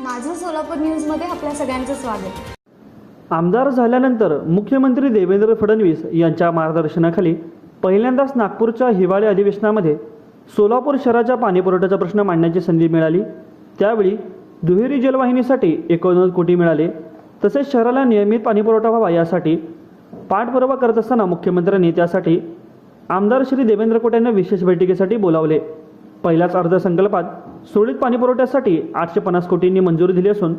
माझं सोलापूर न्यूजमध्ये आपल्या सगळ्यांचं स्वागत. आमदार झाल्यानंतर मुख्यमंत्री देवेंद्र फडणवीस यांच्या मार्गदर्शनाखाली पहिल्यांदाच नागपूरच्या हिवाळी अधिवेशनामध्ये सोलापूर शहराच्या पाणीपुरवठ्याचा प्रश्न मांडण्याची संधी मिळाली. त्यावेळी दुहेरी जलवाहिनीसाठी एकोणनव्वद कोटी मिळाले. तसेच शहराला नियमित पाणीपुरवठा व्हावा यासाठी पाठपुरावा करत असताना मुख्यमंत्र्यांनी त्यासाठी आमदार श्री देवेंद्र कोट्यांना विशेष बैठकीसाठी बोलावले. पहिल्याच अर्थसंकल्पात सुरळीत पाणीपुरवठ्यासाठी आठशे पन्नास कोटींनी मंजुरी दिली असून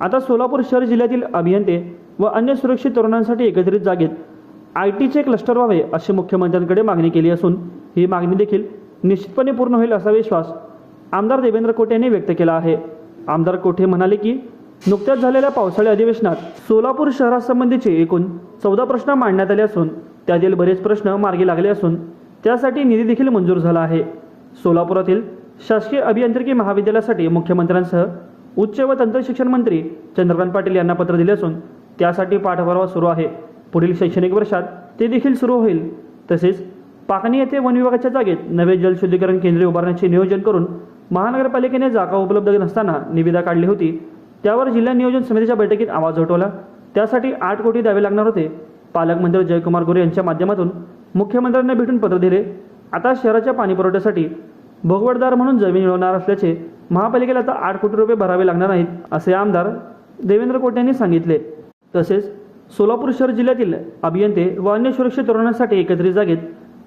आता सोलापूर शहर जिल्ह्यातील अभियंते व अन्य सुरक्षित तरुणांसाठी एकत्रित जागेत आय टीचे क्लस्टर व्हावे अशी मुख्यमंत्र्यांकडे मागणी केली असून ही मागणी देखील निश्चितपणे पूर्ण होईल असा विश्वास आमदार देवेंद्र कोटे यांनी व्यक्त केला आहे. आमदार कोठे म्हणाले की नुकत्याच झालेल्या पावसाळी अधिवेशनात सोलापूर शहरासंबंधीचे एकूण चौदा प्रश्न मांडण्यात आले असून त्यातील बरेच प्रश्न मार्गी लागले असून त्यासाठी निधी देखील मंजूर झाला आहे. सोलापुरातील शासकीय अभियांत्रिकी महाविद्यालयासाठी मुख्यमंत्र्यांसह उच्च व तंत्रशिक्षण मंत्री चंद्रकांत पाटील यांना पत्र दिले असून त्यासाठी पाठपुरावा सुरू आहे. पुढील शैक्षणिक वर्षात ते देखील सुरू होईल. तसेच पाकणी येथे वन विभागाच्या जागेत नवे जलशुद्धीकरण केंद्रे उभारण्याचे नियोजन करून महानगरपालिकेने जागा उपलब्ध नसताना निविदा काढली होती. त्यावर जिल्हा नियोजन समितीच्या बैठकीत आवाज उठवला. त्यासाठी आठ कोटी द्यावे लागणार होते. पालकमंत्री जयकुमार गोरे यांच्या माध्यमातून मुख्यमंत्र्यांना भेटून पत्र दिले. आता शहराच्या पाणीपुरवठ्यासाठी भोगवडदार म्हणून जमीन मिळवणार असल्याचे महापालिकेला आता आठ कोटी रुपये भरावे लागणार नाहीत असे आमदार देवेंद्र कोटे यांनी सांगितले. तसेच सोलापूर शहर जिल्ह्यातील अभियंते व अन्य सुरक्षित तरुणांसाठी एकत्रित जागेत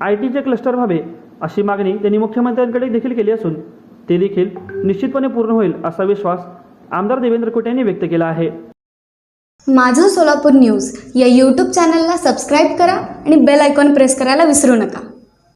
आय टीचे क्लस्टर व्हावे अशी मागणी त्यांनी मुख्यमंत्र्यांकडे देखील केली असून ते देखील निश्चितपणे पूर्ण होईल असा विश्वास आमदार देवेंद्र कोटे यांनी व्यक्त केला आहे. माझं सोलापूर न्यूज या यूट्यूब चॅनलला सबस्क्राईब करा आणि बेल आयकॉन प्रेस करायला विसरू नका.